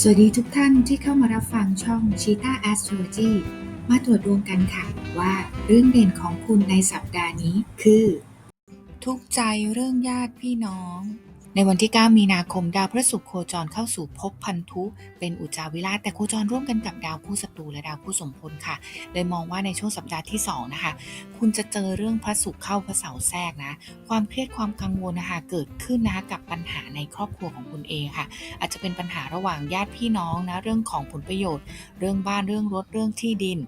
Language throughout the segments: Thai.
สวัสดีทุกท่านที่เข้ามารับฟังช่อง Cheetah Astrology มาตรวจดวงกันค่ะว่าเรื่องเด่นของคุณในสัปดาห์นี้คือ ทุกใจเรื่องญาติพี่น้อง ในวันที่ 9 มีนาคม ดาวพระศุกร์โคจรเข้าสู่ภพพันธุ เป็นอุจจาวิราชแต่โคจรร่วมกันกับดาวคู่ศัตรูและดาวคู่สมพลค่ะ เลยมองว่าในช่วงสัปดาห์ที่ 2 นะคะ คุณจะเจอเรื่องพระศุกร์เข้าพระเสาร์แทรกนะ ความเครียดความกังวลนะคะเกิดขึ้นนะคะกับปัญหาในครอบครัวของคุณเองค่ะ อาจจะเป็นปัญหาระหว่างญาติพี่น้องนะเรื่องของผลประโยชน์ เรื่องบ้านเรื่องรถเรื่องที่ดิน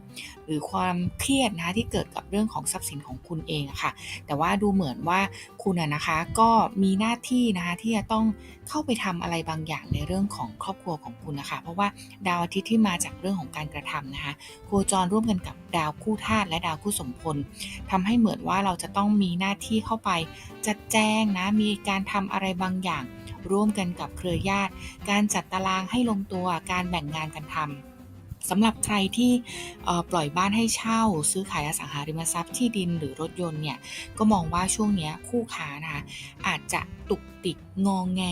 หรือความเครียดนะที่เกิดกับเรื่องของทรัพย์สินของคุณเองค่ะ แต่ว่าดูเหมือนว่าคุณนะคะก็มีหน้าที่นะคะที่จะต้องเข้าไปทำอะไรบางอย่างในเรื่องของครอบครัวของคุณนะคะ เพราะว่าดาวอาทิตย์ที่มาจากเรื่องของการกระทำนะคะโคจรร่วมกันกับดาวคู่ธาตุและดาวคู่สมพลทำให้เหมือนว่าเราจะต้องมีหน้าที่เข้าไปจัดแจงนะมีการทำอะไรบางอย่าง ร่วมกันกับเครือญาติ การจัดตารางให้ลงตัวการแบ่งงานกันทำ สำหรับใครที่ปล่อยบ้านให้เช่า ซื้อขายอสังหาริมทรัพย์ที่ดินหรือรถยนต์เนี่ยก็มองว่าช่วงนี้คู่ค้านะคะอาจจะตุกติกงองแง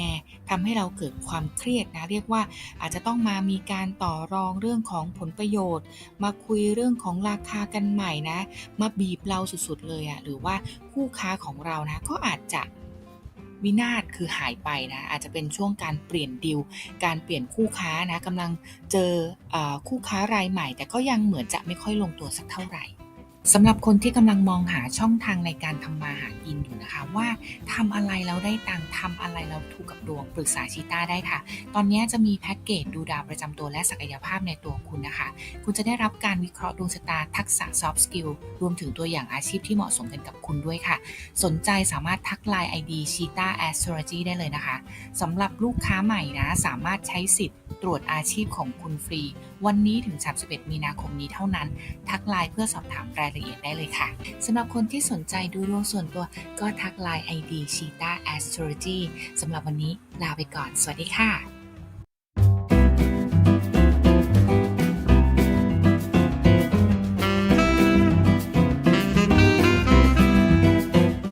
ทำให้เราเกิดความเครียดนะเรียกว่าอาจจะต้องมามีการต่อรองเรื่องของผลประโยชน์ มาคุยเรื่องของราคากันใหม่นะ มาบีบเราสุดๆเลยอะหรือว่าคู่ค้าของเรานะก็อาจจะ วินาศคือหายไปนะอาจจะเป็นช่วงการเปลี่ยนดิวการเปลี่ยนคู่ค้านะกำลังเจออคู่ค้ารายใหม่ แต่ก็ยังเหมือนจะไม่ค่อยลงตัวสักเท่าไหร่ สำหรับคนที่กำลังมองหาช่องทางในการทำมาหากินอยู่นะคะ ว่าทำอะไรแล้วได้ตังค์ทำอะไรแล้วถูกกับดวงปรึกษาชีต้าได้ค่ะ ตอนนี้จะมีแพ็กเกจดูดาวประจำตัวและศักยภาพในตัวคุณนะคะ คุณจะได้รับการวิเคราะห์ดวงชะตาทักษะ soft skill รวมถึงตัวอย่างอาชีพที่เหมาะสมกันกับคุณด้วยค่ะ สนใจสามารถทักไลน์ ID Cheetah Astrology ได้เลยนะคะสำหรับลูกค้าใหม่นะสามารถใช้สิทธิ์ตรวจอาชีพของคุณฟรี วันนี้ถึง 31 มีนาคมนี้เท่านั้น ทักไลน์เพื่อสอบถามรายละเอียดได้เลยค่ะสำหรับคนที่สนใจดูดวงส่วนตัวก็ทักไลน์ ID Cheetah Astrology สำหรับวันนี้ลาไปก่อน สวัสดีค่ะ